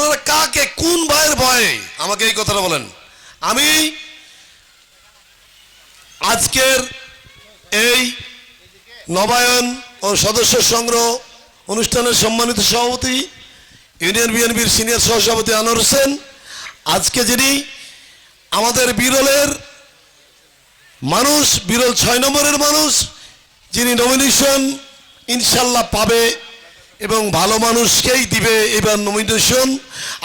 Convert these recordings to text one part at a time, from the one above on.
আপনারা কাকে কোন ভাইয়ের ভয়ে আমাকে এই কথাটা বলেন? আমি আজকের এই নবায়ন ও সদস্য সংগ্রহ অনুষ্ঠানের সম্মানিত সভাপতি, ইউনিয়ন বিএনপির সিনিয়র সহসভাপতি আনোয়ার হোসেন, আজকে যিনি আমাদের বিরলের মানুষ, বিরল ছয় নম্বরের মানুষ, যিনি নমিনেশন ইনশাল্লাহ পাবে এবং ভালো মানুষকেই দিবে এবার নমিনেশন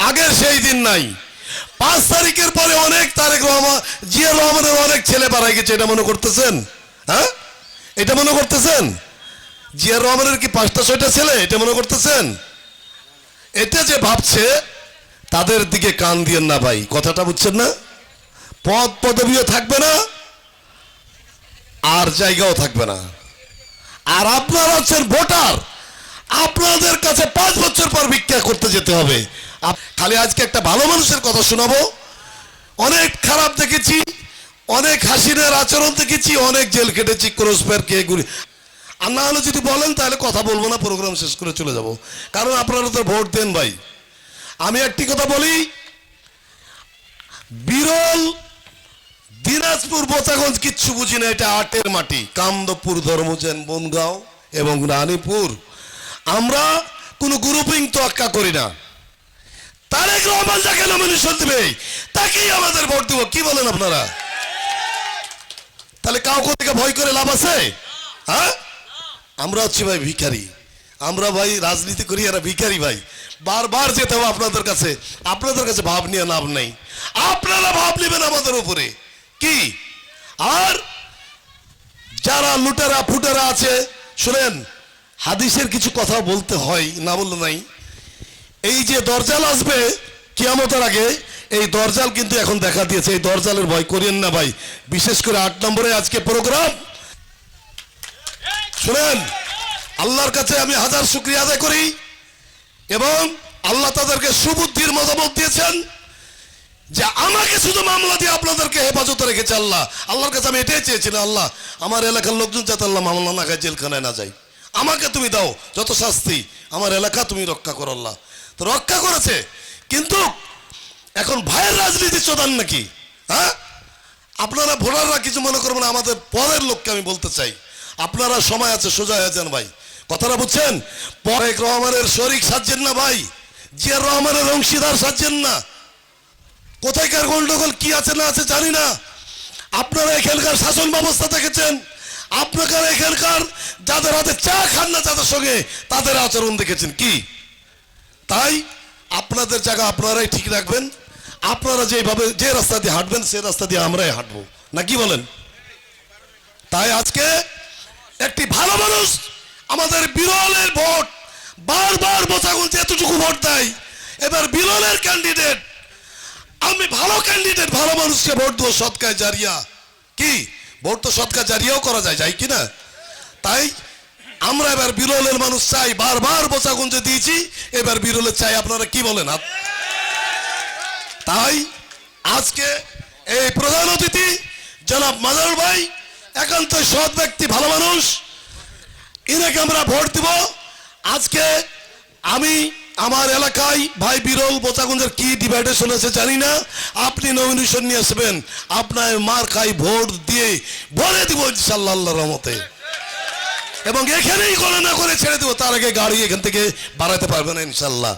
আগের সেই দিন নাই। পাঁচ তারিখের পরে অনেক তারেক রহমান জিয়া রহমানের অনেক ছেলে পাড়াই গেছে, এটা মনে করতেছেন? হ্যাঁ? এটা মনে করতেছেন? জিয়া রহমানের কি পাঁচটা, ছয়টা ছেলে, এটা মনে করতেছেন? এটা যে ভাবছে, তাদের দিকে কান দিয়েন না ভাই, কথাটা বুঝছেন না? পদ পদবিও থাকবে না, আর জায়গাও থাকবে না। আর আপনারা হচ্ছেন ভোটার। আপনাদের কাছে পাঁচ বছর পর ভিক্ষা করতে যেতে হবে। খালি আজকে একটা ভালো মানুষের কথা শোনাবো। অনেক খারাপ দেখেছি, অনেক হাসিনের আচরণ দেখেছি, অনেক জেল কেটেছি ক্রস ফায়ার কে গুলি। আর না হলে যদি বলেন, তাহলে কথা বলব না প্রোগ্রাম শেষ করে চলে যাব। কারণ আপনারা তো ভোট দেন ভাই। আমি একটি কথা বলি, বিরল দিনাজপুর, বোচাগঞ্জ কিচ্ছু বুঝি না, এটা আটের মাটি। কামদপুর ধর্মজেন বনগাঁও এবং রানীপুর। আমরা কোনো গ্রুপিং তোয়াক্কা করি না। তারেক রহমান যাকে নমিনেশন দেবে, তাকেই আমাদের ভোট দেবো। কি বলেন আপনারা? তাহলে কাউকে থেকে ভয় করে লাভ আছে? হ্যাঁ? আমরা হচ্ছি ভাই ভিখারি। আমরা ভাই রাজনীতি করি, এরা ভিখারি ভাই। বারবার যেতে হবে আপনাদের কাছে। আপনাদের কাছে ভাব নিয়ে লাভ নেই। আপনারা ভাব নেবেন আমাদের উপরে। কি? আর যারা লুটেরা ফুটেরা আছে, শুনেন হাদিসের কিছু কথা বলতে হয়, না বললে নাই। এই যে দরজাল আসবে কিয়ামতের আগে, এই দরজাল কিন্তু এখন দেখা দিয়েছে। এই দরজালের ভয় করিয়েন না ভাই। বিশেষ করে আট নম্বরে আজকে প্রোগ্রাম। শুনেন, আল্লাহর কাছে আমি হাজার শুক্রিয়া আদায় করি এবং আল্লাহ তাদেরকে সুবুদ্ধির মতামত দিয়েছেন যে আমাকে শুধু মামলা দিয়ে আপনাদেরকে হেফাজতে রেখেছে আল্লাহ। আল্লাহর কাছে আমি এটাই চেয়েছিলাম, আল্লাহ, আমার এলাকার লোকজন যাতে আল্লাহ মামলা না খায়, জেলখানায় না যায়। আমাকে তুমি দাও, যত শাস্তি। আমার এলাকা তুমি রক্ষা করো আল্লাহ। তো রক্ষা করেছে, কিন্তু এখন ভাইয়ের রাজনীতি চোদান নাকি? হ্যাঁ? আপনারা ভোটাররা কিছু মনে করবেন আমাদের পরের লোককে আমি বলতে চাই। আপনারা সময় আছে, সোজা হয়ে যান ভাই। কথাটা বুঝছেন? পরেক রহমানের শরিক সাজছেন না ভাই? জিয়ার রহমানের অংশীদার সাজছেন না। কোথায়কার গন্ডগোল, কি আছে না আছে জানি না। আপনারা এখানকার শাসন ব্যবস্থা দেখেছেন? আপনারা এখানকার যাদের হাতে চা খান না, যাদের সঙ্গে তাদের আচরণ দেখেছেন কি? তাই আপনাদের জায়গা আপনারাই ঠিক রাখবেন। আপনারা যেভাবে যে রাস্তা দিয়ে হাঁটবেন, সে রাস্তা দিয়ে আমরাই হাঁটবো। না কি বলেন? তাই আজকে একটি ভালো মানুষ আমাদের বিরলের ভোট, বারবার বোঝাগুন এতটুকু ভোট দেয়। এবার বিরলের ক্যান্ডিডেট আমি ভালো ক্যান্ডিডেট ভালো মানুষকে ভোট দেবো সৎকায় জারিয়া। কি? ভোট তো সৎকায় জারিয়াও করা যায় যাই কি না তাই আমরা এবার বিরলের মানুষ চাই, বারবার বোচাগুঞ্জে দিয়েছি, এবার বিরলের চাই, আপনারা কি বলেন? তাই আজকে এই প্রধান অতিথি, জনাব মাজারুল ভাই, একান্ত সৎ ব্যক্তি, ভালো মানুষ এনাকে আমরা ভোট দিব। আজকে আমি আমার এলাকায় ভাই বিরল বোচাগঞ্জের কি ডিভাইডেশন আছে জানি না। আপনি নমিনেশন নিয়ে আসবেন। আপনার মার খাই ভোট দিয়ে ভরে দিব ইনশাল্লাহ রহমতে। এবং এখানেই গণনা করে ছেড়ে দেবো, তার আগে গাড়ি এখান থেকে বাড়াতে পারবে না ইনশাল্লাহ